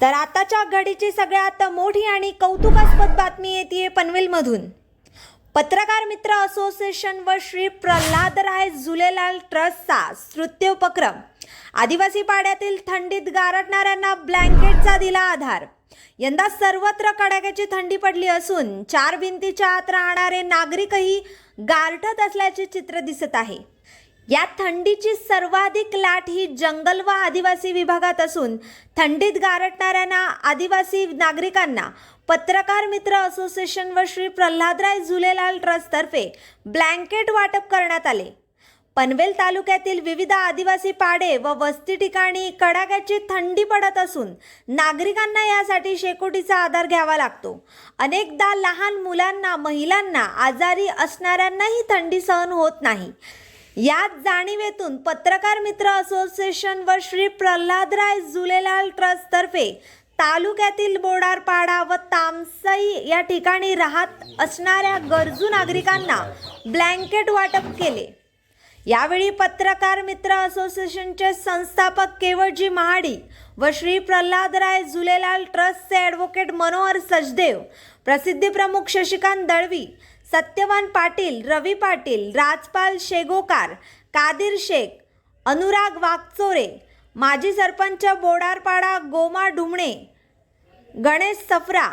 तर आताच्या घडीची सगळ्यात मोठी आणि कौतुकास्पद बातमी येते पनवेलमधून. पत्रकार मित्र असोसिएशन व श्री प्रल्हादराय झुलेलाल ट्रस्टचा स्तृत्य उपक्रम. आदिवासी पाड्यातील थंडीत गारटणाऱ्यांना ब्लँकेटचा दिला आधार. यंदा सर्वत्र कडाक्याची थंडी पडली असून चार भिंतीच्या आत राहणारे नागरिकही गारठत असल्याचे चित्र दिसत आहे. या थंडीची सर्वाधिक लाट ही जंगल व आदिवासी विभागात असून थंडीत गारटणाऱ्यांना आदिवासी नागरिकांना पत्रकार मित्र असोसिएशन व श्री प्रल्हादराय झुलेलाल ट्रस्टतर्फे ब्लँकेट वाटप करण्यात आले. पनवेल तालुक्यातील विविध आदिवासी पाडे व वस्ती ठिकाणी कडाक्याची थंडी पडत असून नागरिकांना यासाठी शेकोटीचा आधार घ्यावा लागतो. अनेकदा लहान मुलांना महिलांना आजारी असणाऱ्यांनाही थंडी सहन होत नाही. याच जाणीवेतून पत्रकार मित्र असोसिएशन व श्री प्रल्हादराय झुलेलाल ट्रस्टतर्फे तालुक्यातील बोडारपाडा व तामसई या ठिकाणी राहत असणाऱ्या गरजू नागरिकांना ब्लँकेट वाटप केले. यावेळी पत्रकार मित्र असोसिएशनचे संस्थापक केवळजी महाडी व श्री प्रल्हादराय झुलेलाल ट्रस्टचे ॲडव्होकेट मनोहर सचदेव प्रसिद्धी प्रमुख शशिकांत दळवी सत्यवान पाटील रवी पाटील राजपाल शेगोकार कादिर शेख अनुराग वागचोरे माजी सरपंच बोडारपाडा गोमा ढुमणे गणेश सफरा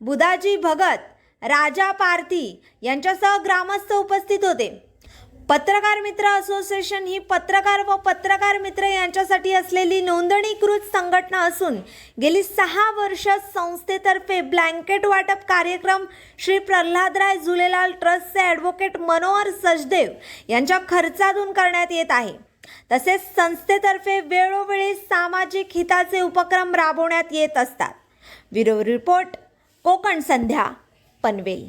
बुधाजी भगत राजा पारथी यांच्यासह ग्रामस्थ उपस्थित होते. पत्रकार मित्र असोसिएशन ही पत्रकार व पत्रकार मित्र यांच्यासाठी असलेली नोंदणीकृत संघटना असून गेली सहा वर्ष संस्थेतर्फे ब्लँकेट वाटप कार्यक्रम श्री प्रल्हादराय झुलेलाल ट्रस्टचे ॲडव्होकेट मनोहर सचदेव यांच्या खर्चातून करण्यात येत आहे. तसेच संस्थेतर्फे वेळोवेळी सामाजिक हिताचे उपक्रम राबवण्यात येत असतात. Bureau report Konkan Sandhya Panvel.